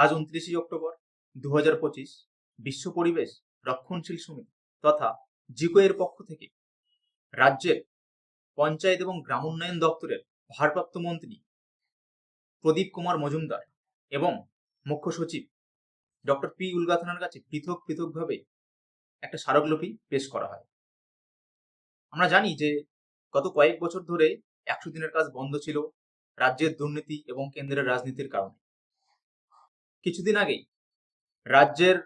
আজ উনত্রিশে অক্টোবর দু বিশ্ব পরিবেশ রক্ষণশীল সমিতি তথা জিকো এর পক্ষ থেকে রাজ্যের পঞ্চায়েত এবং গ্রামোন্নয়ন দপ্তরের ভারপ্রাপ্ত মন্ত্রী প্রদীপ কুমার মজুমদার এবং মুখ্য সচিব ডক্টর পি উলগাথনার কাছে পৃথক পৃথকভাবে একটা স্মারকলিপি পেশ করা হয়। আমরা জানি যে গত কয়েক বছর ধরে একশো দিনের কাজ বন্ধ ছিল রাজ্যের দুর্নীতি এবং কেন্দ্রের রাজনীতির কারণে। কিছুদিন আগেই রাজ্যের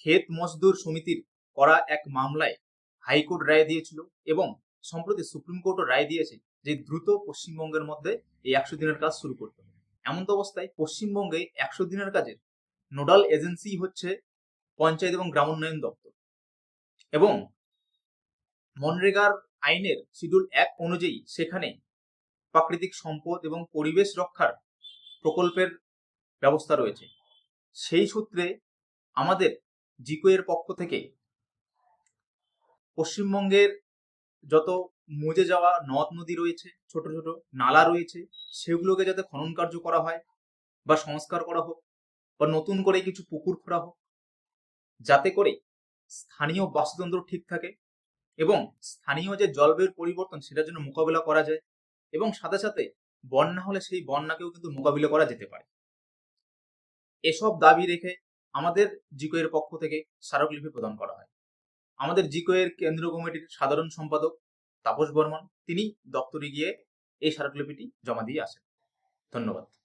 ক্ষেত মজদুর সমিতির করা এক মামলায় হাইকোর্ট রায় দিয়েছিল এবং সম্প্রতি সুপ্রিম কোর্টও রায় দিয়েছে যে দ্রুত পশ্চিমবঙ্গের মধ্যে এই একশো দিনের কাজ শুরু করতে হবে। এমন তো অবস্থায় পশ্চিমবঙ্গে একশো দিনের কাজের নোডাল এজেন্সি হচ্ছে পঞ্চায়েত এবং গ্রামোন্নয়ন দপ্তর এবং মনরেগার আইনের শিডিউল এক অনুযায়ী সেখানে প্রাকৃতিক সম্পদ এবং পরিবেশ রক্ষার প্রকল্পের ব্যবস্থা রয়েছে। সেই সূত্রে আমাদের জিকো এর পক্ষ থেকে পশ্চিমবঙ্গের যত মজে যাওয়া নদ নদী রয়েছে, ছোট ছোট নালা রয়েছে, সেগুলোকে যাতে খনন কার্য করা হয় বা সংস্কার করা হোক বা নতুন করে কিছু পুকুর খোঁড়া হোক, যাতে করে স্থানীয় বাস্তুতন্ত্র ঠিক থাকে এবং স্থানীয় যে জলবায়ুর পরিবর্তন সেটার জন্য মোকাবিলা করা যায় এবং সাথে সাথে বন্যা হলে সেই বন্যাকেও কিন্তু মোকাবিলা করা যেতে পারে। এসব দাবি রেখে আমাদের জিকো এর পক্ষ থেকে স্মারকলিপি প্রদান করা হয়। আমাদের জিকো এর কেন্দ্রীয় কমিটির সাধারণ সম্পাদক তাপস বর্মন, তিনি দপ্তরে গিয়ে এই স্মারকলিপিটি জমা দিয়ে আসেন। ধন্যবাদ।